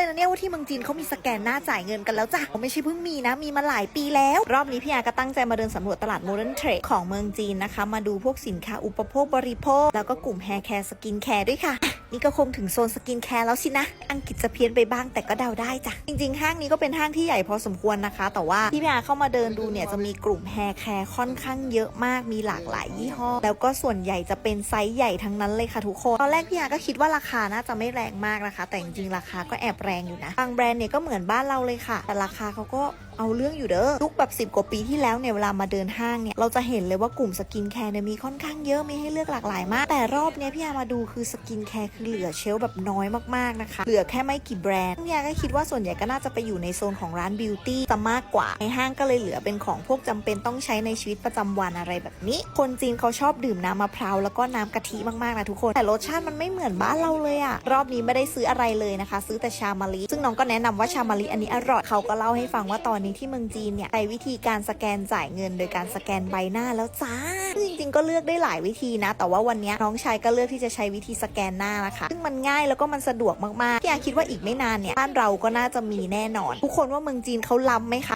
เลยนะเนี่ยว่าที่เมืองจีนเขามีสแกนหน้าจ่ายเงินกันแล้วจ้ะไม่ใช่เพิ่งมีนะ มีมาหลายปีแล้ว รอบนี้พี่อาก็ตั้งใจมาเดินสำรวจตลาดโมเดิร์นเทรดของเมืองจีนนะคะ มาดูพวกสินค้าอุปโภคบริโภค แล้วก็กลุ่มแฮร์แคร์สกินแคร์ด้วยค่ะนี่ก็คงถึงโซนสกินแคร์แล้วสินะ อังกฤษจะเพี้ยนไปบ้างแต่ก็เดาได้จ้ะ จริงๆ ห้างนี้ก็เป็นห้างที่ใหญ่พอสมควรนะคะ แต่ว่าที่พี่อาเข้ามาเดินดูเนี่ยจะมีกลุ่มแฮร์แคร์ค่อนข้างเยอะมาก มีหลากหลายยี่ห้อ แล้วก็ส่วนใหญ่จะเป็นไซส์ใหญ่ทั้งนั้นเลยค่ะทุกคน ตอนแรกพี่อาก็คิดว่าราคาน่าจะไม่แรงมากนะคะ แต่จริงๆ ราคาก็แอบแรงอยู่นะ บางแบรนด์เนี่ยก็เหมือนบ้านเราเลยค่ะ แต่ราคาเขาก็ เอาเรื่องอยู่เด้อยุคแบบ10 กว่าปีที่แล้วเนี่ยเวลามาเดินห้างเนี่ยเราจะเห็นเลยว่ากลุ่มสกินแคร์เนี่ยมีค่อนข้างเยอะมีให้เลือกหลากหลายมาก แต่รอบเนี้ยพี่อามาดูคือสกินแคร์คือเหลือเชลแบบน้อยมากๆนะคะเหลือแค่ไม่กี่แบรนด์พี่อาก็คิดว่าส่วนใหญ่ก็น่าจะไปอยู่ในโซนของร้านบิวตี้จะมากกว่าในห้างก็เลยเหลือเป็นของพวกจำเป็นต้องใช้ในชีวิตประจำวันอะไรแบบนี้ คนจีนเขาชอบดื่มน้ำมะพร้าวแล้วก็น้ำกะทิมากๆนะทุกคน แต่รสชาติมันไม่เหมือนบ้านเราเลยอะรอบนี้ไม่ได้ซื้ออะไรเลยนะคะ ซื้อแต่ชามะลิซึ่งน้องก็แนะนำว่าชามะลิอันนี้อร่อยเขาก็เล่าให้ฟังว่าตอนนี้ที่เมืองจีนเนี่ยใช้วิธีการสแกนจ่ายเงิน โดยการสแกนใบหน้าแล้วจ้าซึ่งจริงๆ ก็เลือกได้หลายวิธีนะ แต่ว่าวันนี้น้องชายก็เลือกที่จะใช้วิธีสแกนหน้านะคะ ซึ่งมันง่ายแล้วก็มันสะดวกมากๆพี่อาคิดว่าอีกไม่นานเนี่ยบ้านเราก็น่าจะมีแน่นอน ทุกคนว่าเมืองจีนเขาล้ำไหมคะ